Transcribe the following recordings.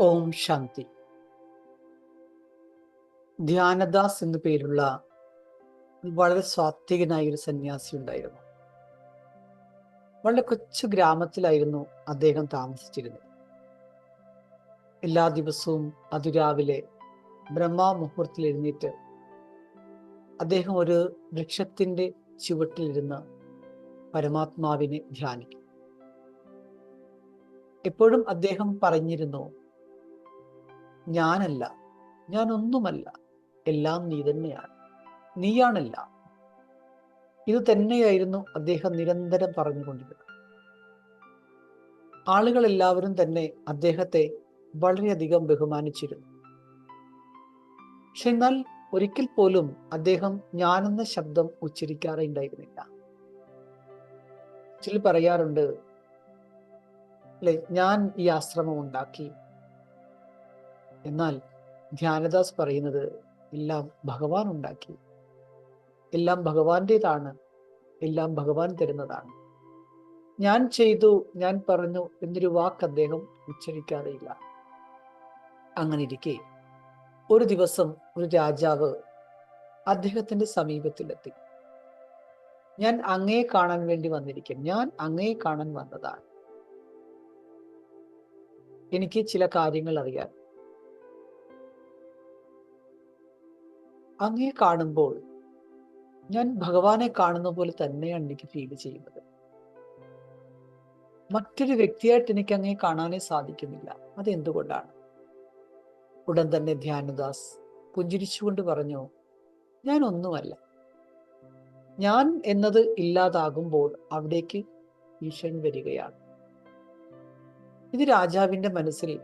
ഓം ശാന്തി. ധ്യാനദാസ് എന്നു പേരുള്ള വളരെ സ്വാത്വികനായ ഒരു സന്യാസി ഉണ്ടായിരുന്നു. വളരെ കൊച്ചു ഗ്രാമത്തിലായിരുന്നു അദ്ദേഹം താമസിച്ചിരുന്നത്. എല്ലാ ദിവസവും അതിരാവിലെ ബ്രഹ്മമുഹൂർത്തിൽ എഴുന്നേറ്റ് അദ്ദേഹം ഒരു വൃക്ഷത്തിന്റെ ചുവട്ടിലിരുന്ന് പരമാത്മാവിനെ ധ്യാനിക്കും. എപ്പോഴും അദ്ദേഹം പറഞ്ഞിരുന്നു ഞാനല്ല. ഞാനൊന്നുമല്ല. എല്ലാം നീ തന്നെയാണ്. നീയാണല്ല. ഇത് തന്നെയായിരുന്നു അദ്ദേഹം നിരന്തരം പറഞ്ഞുകൊണ്ടിരുന്നത്. ആളുകൾ എല്ലാവരും തന്നെ അദ്ദേഹത്തെ വളരെയധികം ബഹുമാനിച്ചിരുന്നു. പക്ഷെ എന്നാൽ ഒരിക്കൽ പോലും അദ്ദേഹം ഞാനെന്ന ശബ്ദം ഉച്ചരിക്കാറേ ഉണ്ടായിരുന്നില്ല. ചില പറയാറുണ്ട് അല്ലെ ഞാൻ ഈ ആശ്രമം ഉണ്ടാക്കി. എന്നാൽ ധ്യാനദാസ് പറയുന്നത് എല്ലാം ഭഗവാൻ ഉണ്ടാക്കി. എല്ലാം ഭഗവാന്റേതാണ്. എല്ലാം ഭഗവാൻ തരുന്നതാണ്. ഞാൻ ചെയ്തു ഞാൻ പറഞ്ഞു എന്നൊരു വാക്ക് അദ്ദേഹം ഉച്ചരിക്കാറില്ല. അങ്ങനെ ഇരിക്കെ ഒരു ദിവസം ഒരു രാജാവ് അദ്ദേഹത്തിന്റെ സമീപത്തിലെത്തി. ഞാൻ അങ്ങയെ കാണാൻ വേണ്ടി വന്നിരിക്കും. ഞാൻ അങ്ങയെ കാണാൻ വന്നതാണ്. എനിക്ക് ചില കാര്യങ്ങൾ അറിയാൻ അങ്ങയെ കാണുമ്പോൾ ഞാൻ ഭഗവാനെ കാണുന്ന പോലെ തന്നെയാണ് എനിക്ക് ഫീൽ ചെയ്യുന്നത്. മറ്റൊരു വ്യക്തിയായിട്ട് എനിക്ക് അങ്ങേ കാണാനേ സാധിക്കുന്നില്ല. അതെന്തുകൊണ്ടാണ്? ഉടൻ തന്നെ ധ്യാനദാസ് പുഞ്ചിരിച്ചുകൊണ്ട് പറഞ്ഞു ഞാൻ ഒന്നുമല്ല ഞാൻ എന്നത് ഇല്ലാതാകുമ്പോൾ അവിടേക്ക് ഈശ്വരൻ വരികയാണ്. ഇത് രാജാവിന്റെ മനസ്സിൽ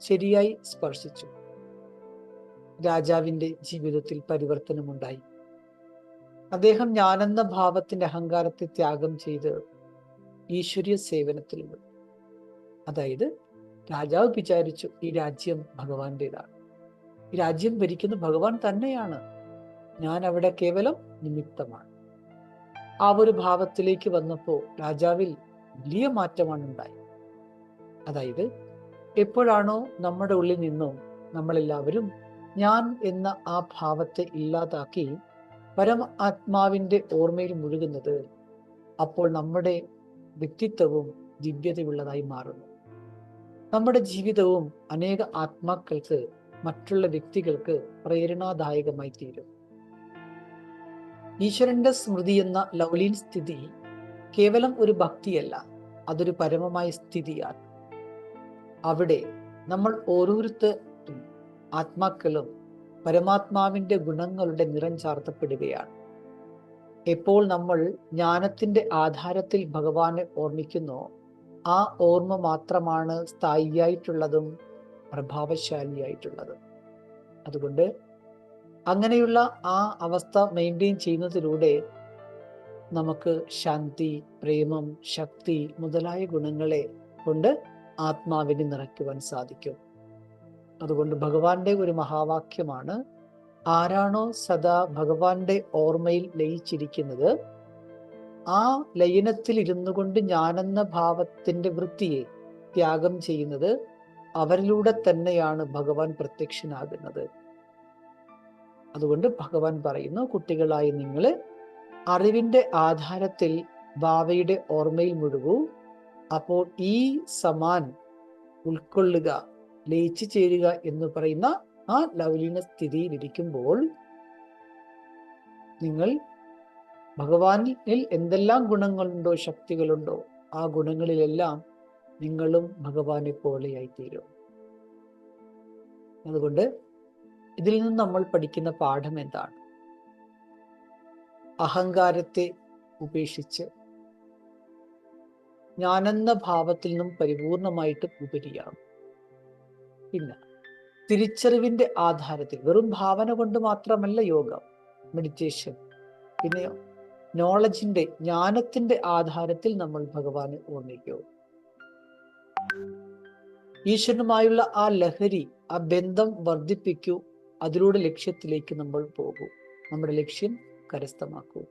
ശരിയായി സ്പർശിച്ചു. രാജാവിന്റെ ജീവിതത്തിൽ പരിവർത്തനമുണ്ടായി. അദ്ദേഹം ഞാനെന്ന ഭാവത്തിന്റെ അഹങ്കാരത്തെ ത്യാഗം ചെയ്ത് ഈശ്വരീയ സേവനത്തിൽ അതായത് രാജാവ് വിചാരിച്ചു ഈ രാജ്യം ഭഗവാന്റേതാണ്. ഈ രാജ്യം ഭരിക്കുന്ന ഭഗവാൻ തന്നെയാണ്. ഞാൻ അവിടെ കേവലം നിമിത്തമാണ്. ആ ഒരു ഭാവത്തിലേക്ക് വന്നപ്പോൾ രാജാവിൽ വലിയ മാറ്റമാണ് ഉണ്ടായി അതായത് എപ്പോഴാണോ നമ്മുടെ ഉള്ളിൽ നിന്നും നമ്മളെല്ലാവരും ഞാൻ എന്ന ആ ഭാവത്തെ ഇല്ലാതാക്കി പരമ ആത്മാവിന്റെ ഓർമ്മയിൽ മുഴുകുന്നത് അപ്പോൾ നമ്മുടെ വ്യക്തിത്വവും ദിവ്യതയുള്ളതായി മാറുന്നു. നമ്മുടെ ജീവിതവും അനേക ആത്മാക്കൾക്ക് മറ്റുള്ള വ്യക്തികൾക്ക് പ്രേരണാദായകമായി തീരും. ഈശ്വരന്റെ സ്മൃതി എന്ന ലൗലീൻ സ്ഥിതി കേവലം ഒരു ഭക്തിയല്ല അതൊരു പരമമായ സ്ഥിതിയാണ്. അവിടെ നമ്മൾ ഓരോരുത്തരും ആത്മാക്കളും പരമാത്മാവിന്റെ ഗുണങ്ങളുടെ നിറം ചാർത്തപ്പെടുകയാണ്. എപ്പോൾ നമ്മൾ ജ്ഞാനത്തിന്റെ ആധാരത്തിൽ ഭഗവാനെ ഓർമ്മിക്കുന്നോ ആ ഓർമ്മ മാത്രമാണ് സ്ഥായിയായിട്ടുള്ളതും പ്രഭാവശാലിയായിട്ടുള്ളതും. അതുകൊണ്ട് അങ്ങനെയുള്ള ആ അവസ്ഥ മെയിന്റെയിൻ ചെയ്യുന്നതിലൂടെ നമുക്ക് ശാന്തി പ്രേമം ശക്തി മുതലായ ഗുണങ്ങളെ കൊണ്ട് ആത്മാവിനെ നിറയ്ക്കുവാൻ സാധിക്കും. അതുകൊണ്ട് ഭഗവാന്റെ ഒരു മഹാവാക്യമാണ് ആരാണോ സദാ ഭഗവാന്റെ ഓർമ്മയിൽ ലയിച്ചിരിക്കുന്നത് ആ ലയനത്തിൽ ഇരുന്നു കൊണ്ട് ഞാനെന്ന ഭാവത്തിന്റെ വൃത്തിയെ ത്യാഗം ചെയ്യുന്നത് അവരിലൂടെ തന്നെയാണ് ഭഗവാൻ പ്രത്യക്ഷനാകുന്നത്. അതുകൊണ്ട് ഭഗവാൻ പറയുന്നു കുട്ടികളായി നിങ്ങൾ അറിവിന്റെ ആധാരത്തിൽ ഭാവയുടെ ഓർമ്മയിൽ മുഴുകൂ അപ്പോൾ ഈ സമാൻ ഉൾക്കൊള്ളുക ലയിച്ചു ചേരുക എന്ന് പറയുന്ന ആ ലവലീന സ്ഥിതിയിലിരിക്കുമ്പോൾ നിങ്ങൾ ഭഗവാനിൽ എന്തെല്ലാം ഗുണങ്ങളുണ്ടോ ശക്തികളുണ്ടോ ആ ഗുണങ്ങളിലെല്ലാം നിങ്ങളും ഭഗവാനെ പോലെയായി തീരും അതുകൊണ്ട് ഇതിൽ നിന്ന് നമ്മൾ പഠിക്കുന്ന പാഠം എന്താണ്? അഹങ്കാരത്തെ ഉപേക്ഷിച്ച് ഞാനെന്ന ഭാവത്തിൽ നിന്നും പരിപൂർണമായിട്ട് ഉപരിയാകും പിന്നെ തിരിച്ചറിവിന്റെ ആധാരത്തിൽ വെറും ഭാവന കൊണ്ട് മാത്രമല്ല യോഗം മെഡിറ്റേഷൻ പിന്നെ നോളജിന്റെ ജ്ഞാനത്തിന്റെ ആധാരത്തിൽ നമ്മൾ ഭഗവാനെ ഓർമ്മിക്കൂ. ഈശ്വരനുമായുള്ള ആ ലഹരി ആ ബന്ധം വർദ്ധിപ്പിക്കൂ. അതിലൂടെ ലക്ഷ്യത്തിലേക്ക് നമ്മൾ പോകൂ. നമ്മുടെ ലക്ഷ്യം കരസ്ഥമാക്കൂ.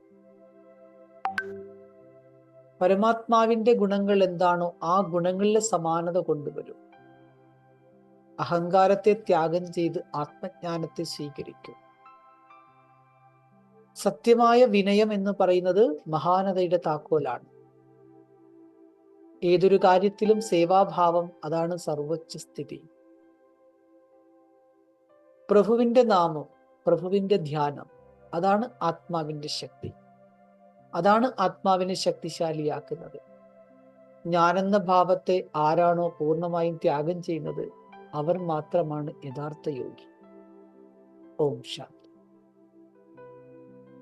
പരമാത്മാവിന്റെ ഗുണങ്ങൾ എന്താണോ ആ ഗുണങ്ങളിലെ സമാനത കൊണ്ടുവരും. അഹങ്കാരത്തെ ത്യാഗം ചെയ്ത് ആത്മജ്ഞാനത്തെ സ്വീകരിക്കും. സത്യമായ വിനയം എന്ന് പറയുന്നത് മഹാനതയുടെ താക്കോലാണ്. ഏതൊരു കാര്യത്തിലും സേവാഭാവം അതാണ് സർവോച്ച സ്ഥിതി. പ്രഭുവിന്റെ നാമം പ്രഭുവിന്റെ ധ്യാനം അതാണ് ആത്മാവിന്റെ ശക്തി. അതാണ് ആത്മാവിനെ ശക്തിശാലിയാക്കുന്നത്. ഞാനെന്ന ഭാവത്തെ ആരാണോ പൂർണമായും ത്യാഗം ചെയ്യുന്നത് അവർ മാത്രമാണ് യഥാർത്ഥ യോഗി ഓം ശാന്തി.